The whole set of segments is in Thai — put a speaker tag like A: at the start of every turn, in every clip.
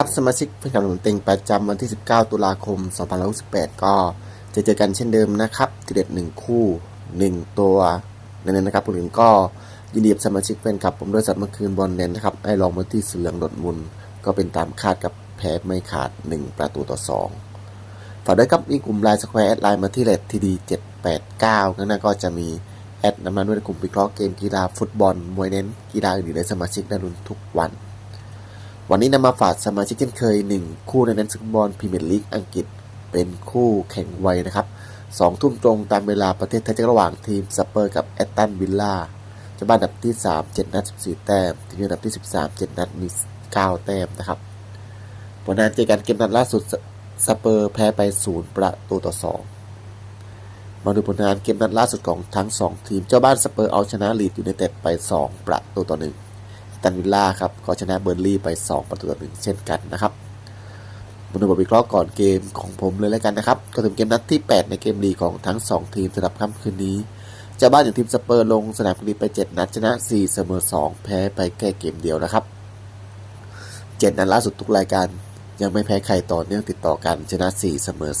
A: ครับสมาชิกแฟนคลับหนุนเต็งประจำวันที่ 19 ตุลาคม 2568 ก็จะเจอกันเช่นเดิมนะครับทีเด็ด 1 คู่ 1 ตัวนั่นนะครับคนอื่นก็ยินดีกับสมาชิกแฟนคลับ ผมด้วยสัตว์เมื่อคืนบอลเน้นนะครับให้ลองมาที่เสือเหลืองดดมุน ก็เป็นตามคาดกับแพ้ไม่ขาด 1 ประตูต่อ 2 ฝากด้วยครับมีกลุ่มไลน์สแควร์แอดไลน์มาที่เลททีดี789ข้างหน้าก็จะมีแอดน้ำมันด้วยกลุ่มวิเคราะห์เกมกีฬาฟุตบอลมวยเน้นกีฬาอื่นๆในสมาชิกได้รุนทุกวัน วันนี้นำมาฝากสมาชิกเช่นเคย 1 คู่ในนั้นฟุตบอลพรีเมียร์ลีกอังกฤษ เป็นคู่แข่งไวนะครับ2ทุ่มตรงตามเวลาประเทศไทยระหว่างทีมสเปอร์กับแอตตันวิลล่าเจะบ้านอันดับที่ 3 7 นัด 14 แต้มทีมอันดับที่ 13 7 นัดมี 9 แต้มนะครับผลงานเจอกันเกมนัดล่าสุดสเปอร์แพ้ไป 0 ประตูต่อ 2 มาดูผลงานเกมนัดล่าสุดของทั้ง 2 ทีมเจ้าบ้านสเปอร์เอาชนะลีดอยูไนเต็ดไป 2 ประตูต่อ 1 ตันวิลล่าครับก็ชนะเบอร์ลี่ไป 2 ประตูต่อหนึ่งเช่นกันนะครับมาดูบทวิเคราะห์ก่อนเกมของผมเลยแล้วกันนะครับ ก็ถึงเกมนัดที่ 8 ในเกมลีของทั้ง 2 ทีมสำหรับค่ำคืนนี้เจ้าบ้านอย่างทีมสเปอร์ลงสนามกรีไป 7 นัดชนะ 4 เสมอ 2 แพ้ไปแค่เกมเดียวนะครับ 7 นัดล่าสุดทุกรายการยังไม่แพ้ใครต่อเนื่องติดต่อกันชนะ 4 เสมอ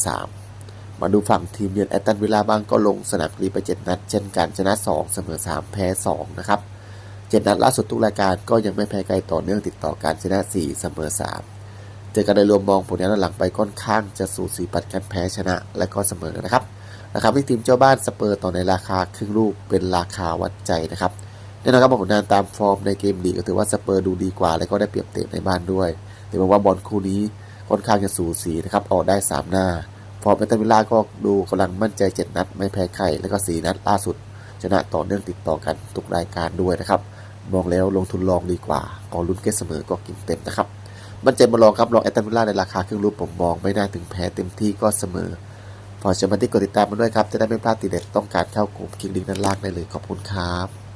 A: 3 มาดูฝั่งทีมเยือนแอตตันวิลล่าบ้างก็ลงสนามกรีไป 7 นัด เช่นกันชนะ 2 เสมอ 3 แพ้ 2 นะครับ เจ็ดนัดล่าสุดทุกรายการก็ยังไม่แพ้ใครต่อเนื่องติดต่อกันชนะ 4 เสมอ 3 เจอกันโดยรวมมองผลงานด้นหลังไปค่อนข้างจะสูสีปัดกันแพ้ชนะและก็เสมอนะครับนะครับที่ทีมเจ้าบ้านสเปอร์ต่อในราคาครึ่งลูกเป็นราคาวัดใจนะครับแน่นอนครับว่าผลงานตามฟอร์มในเกมลีกก็ถือว่าสเปอร์ดูดีกว่า และก็ได้เปรียบเตะในบ้านด้วยแต่มองว่าบอลคู่นี้ค่อนข้างจะสูสีนะครับออกได้ 3 หน้า ฟอร์มเอตาวิลล่าก็ดูกำลังมั่นใจ 7 นัด ไม่แพ้ใครและก็ 4 นัดล่าสุด ชนะต่อเนื่องติดต่อกันทุกรายการด้วยนะครับ มองแล้วลงทุนลองดีกว่าขอลุ้นเก็ตเสมอก็กินเต็มนะครับมั่นใจมาลองครับลองแอตตันวิลล่าในราคาครึ่งรูปผมมองไม่น่าถึงแพ้เต็มที่ก็เสมอฝากชมมาที่กดติดตามมาด้วยครับ จะได้ไม่พลาดตีเด็ดต้องการเข้ากลุ่มคลิกลิงก์ด้านล่างได้เลยขอบคุณครับ